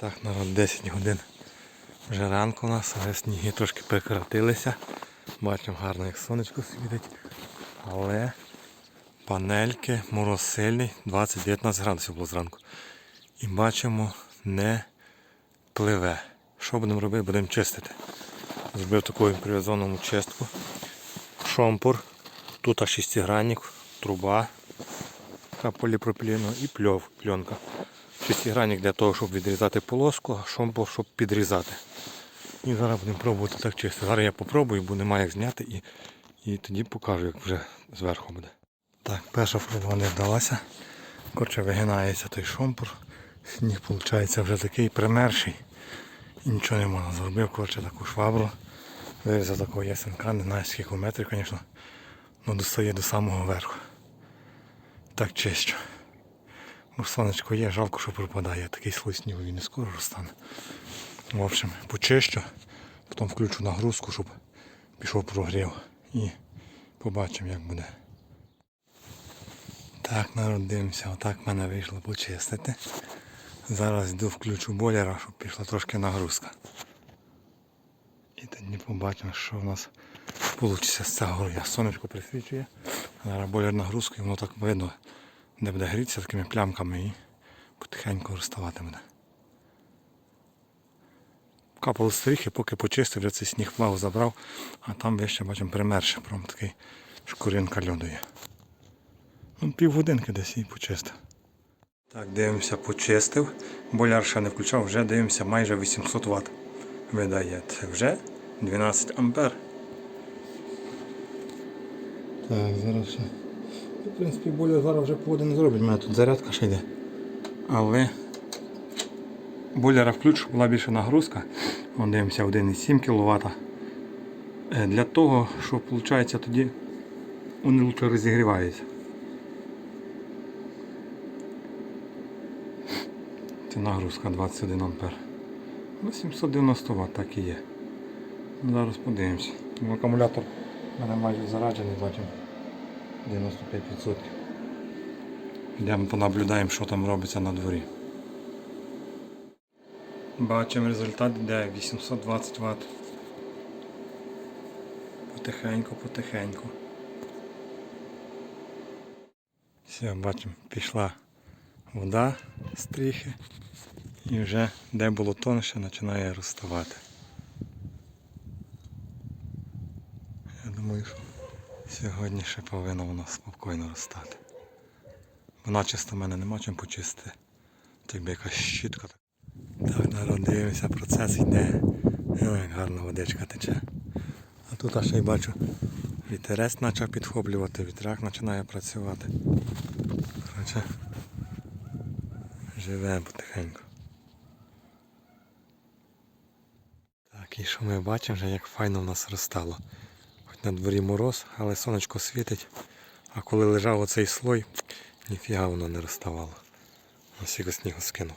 Так, народ 10 годин. Вже ранку у нас, але сніги трошки прекратилися. Бачимо гарно, як сонечко світить. Але панельки, мороз сильний, 20-19 градусів було зранку. І бачимо, не пливе. Що будемо робити? Будемо чистити. Зробив таку імпровізовану чистку. Шомпур. Тут шестигранник, труба така поліпропілену і пльов, пленка. Шестигранник для того, щоб відрізати полоску, а шомпур, щоб підрізати. І зараз будемо пробувати так чисто. Зараз я попробую, бо немає як зняти і, і тоді покажу, як вже зверху буде. Так, перша проба не вдалася. Коротше, вигинається той шомпур. Сніг виходить вже такий примерший. І нічого не можна. Зробив коротше, таку швабру. Вирізав такого ясенка, не знаю скільки метрів, звісно. Ну достає до самого верху. Так чищу. Бо сонечко є, жалко, що пропадає. Такий слой він не скоро розтане. В общем, почищу, потім включу нагрузку, щоб пішов прогрів. І побачимо, як буде. Так, народ, дивимося, отак в мене вийшло почистити. Зараз йду включу бойлера, щоб пішла трошки нагрузка. І тоді побачимо, що в нас вийде з цього руя. Сонечко присвічує. Зараз бойлер нагрузка і воно так видно, де буде грітися такими плямками і потихеньку розставати буде. Капали стріхи, поки почистив, вже цей сніг влагу забрав, а там вище бачимо примерше, прям такий шкуринка льоду є. Ну, півгодинки десь і почистив. Так, дивимося, почистив. Боляр ще не включав, вже дивимося майже 800 Вт. Видає. Це вже 12 ампер. Так, зараз. В принципі, боляр зараз вже погоди не зробить. У мене тут зарядка ще йде. Але бойлера включу, щоб була більша нагрузка. Вон дивимося 1,7 кВт. Е, Для того, щоб виходить, тоді вони лучше розігріваються. Це нагрузка 21 ампер. Ну, 790 Вт так і є. Ну, Зараз подивимося. Ну, Акумулятор у мене майже заряджений, бачимо 95%. Йдемо понаблюдаємо, що там робиться на дворі. Бачимо результат йде 820 Вт. Потихеньку, потихеньку. Все, бачимо, пішла вода з стріхи і вже де було тонше починає розставати. Я думаю, що сьогодні ще повинно воно спокійно розстати. Бо начисто в мене нема чим почистити. Би якась щітка. Так, народ, дивимося, процес йде. Ой, як гарно водичка тече. А тут аж я бачу, вітерець почав підхоплювати, вітряк починає працювати. Коротше, живе потихеньку. Так, і що ми бачимо, вже як файно в нас розстало. На дворі мороз, але сонечко світить. А коли лежав оцей слой, ніфіга воно не розставало. Ось його снігу скинув.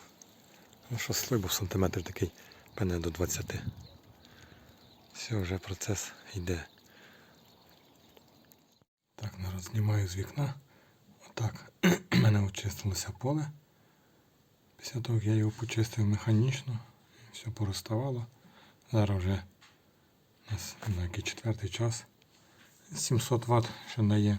Ну що слой був сантиметр такий, певне до 20. Все, вже процес йде. Так, народ знімаю з вікна. Отак в мене очистилося поле. Після того, як я його почистив механічно, все пороставало. Зараз вже у нас на який четвертий час. 700 Вт, що дає.